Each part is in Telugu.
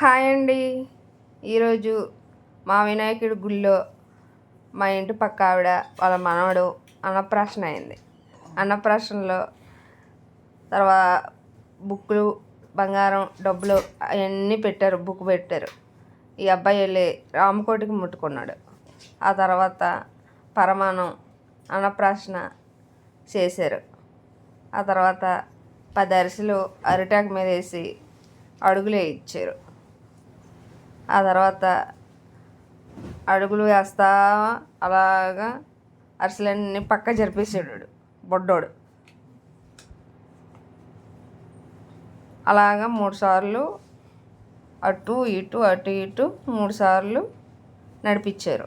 హాయ్ అండి. ఈరోజు మా వినాయకుడి గుళ్ళో మా ఇంటి పక్క ఆవిడ వాళ్ళ మనవడు అన్నప్రాసన అయింది. అన్నప్రాసనలో తర్వాత బుక్కులు బంగారం డబ్బులు అవన్నీ పెట్టారు బుక్ పెట్టారు. ఈ అబ్బాయి వెళ్ళి రామకోటికి ముట్టుకున్నాడు. ఆ తర్వాత పరమాణం అన్నప్రాసన చేశారు. ఆ తర్వాత పది అరిసెలు అరిటాకు మీద వేసి అడుగులే ఇచ్చారు. ఆ తర్వాత అడుగులు వేస్తా అలాగా అరిసెలన్నీ పక్క జరిపేసాడు బొడ్డోడు. అలాగా మూడు సార్లు అటు ఇటు అటు ఇటు మూడు సార్లు నడిపించారు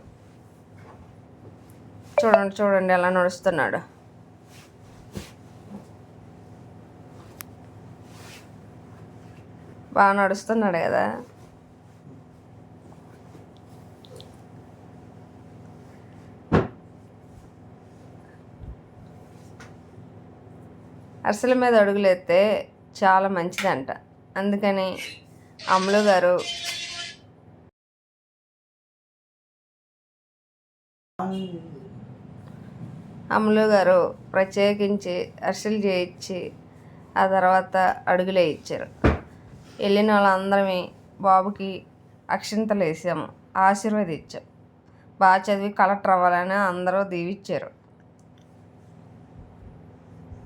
చూడండి చూడండి ఎలా నడుస్తున్నాడు. బాగా నడుస్తున్నాడు కదా. అరిసెల మీద అడుగులేస్తే చాలా మంచిదంట. అందుకని అమ్ములు గారు అమ్ములు గారు ప్రత్యేకించి అరిసెలు చేయించి ఆ తర్వాత అడుగులే ఇచ్చారు. వెళ్ళిన వాళ్ళందరమే బాబుకి అక్షింతలు వేసాము. ఆశీర్వదించాం బాగా చదివి కలెక్టర్ అవ్వాలని అందరూ దీవిచ్చారు.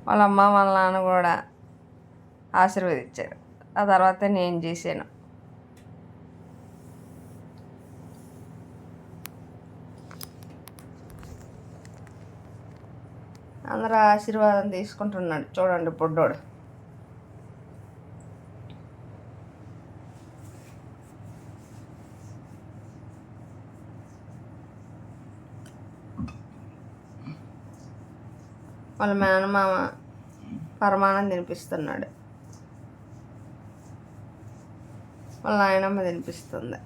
వాళ్ళ అమ్మ వాళ్ళ నాన్న కూడా ఆశీర్వదించారు. ఆ తర్వాత నేను చేశాను. అందరూ ఆశీర్వాదం తీసుకుంటున్నాడు. చూడండి బుడ్డోడు. వాళ్ళ మేనమామ పరమానం తినిపిస్తున్నాడు. వాళ్ళ నాయనమ్మ తినిపిస్తుంది.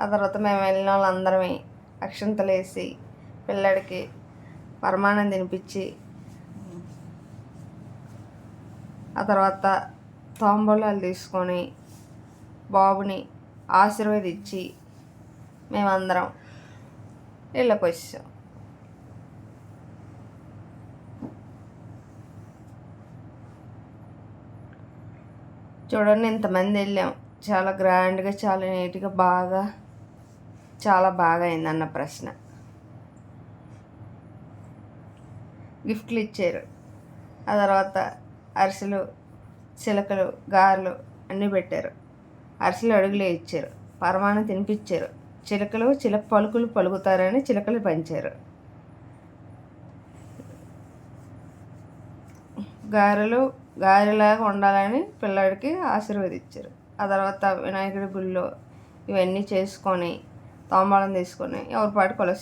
ఆ తర్వాత మేము వెళ్ళిన వాళ్ళందరమే అక్షంతలు వేసి పిల్లడికి పరమానం తినిపించి ఆ తర్వాత తాంబూలాలు తీసుకొని బాబుని ఆశీర్వదించి మేమందరం ఇళ్ళకి చూడండి ఇంతమంది వెళ్ళాం. చాలా గ్రాండ్గా చాలా నీట్గా బాగా చాలా బాగా అయింది అన్న ప్రశ్న. గిఫ్ట్లు ఇచ్చారు. ఆ తర్వాత అరిసెలు చిలకలు గారెలు అన్నీ పెట్టారు. అరిసెలు అడుగులే ఇచ్చారు. పరమాణం తినిపించారు. చిలకలు చిలక పలుకులు పలుకుతారని చిలకలు పంచారు. గారెలు గాలిలాగా ఉండాలని పిల్లాడికి ఆశీర్వదించారు. ఆ తర్వాత వినాయకుడి గుళ్ళో ఇవన్నీ చేసుకొని తాంబాళం తీసుకొని ఎవరి పాటు కొలుస్తారు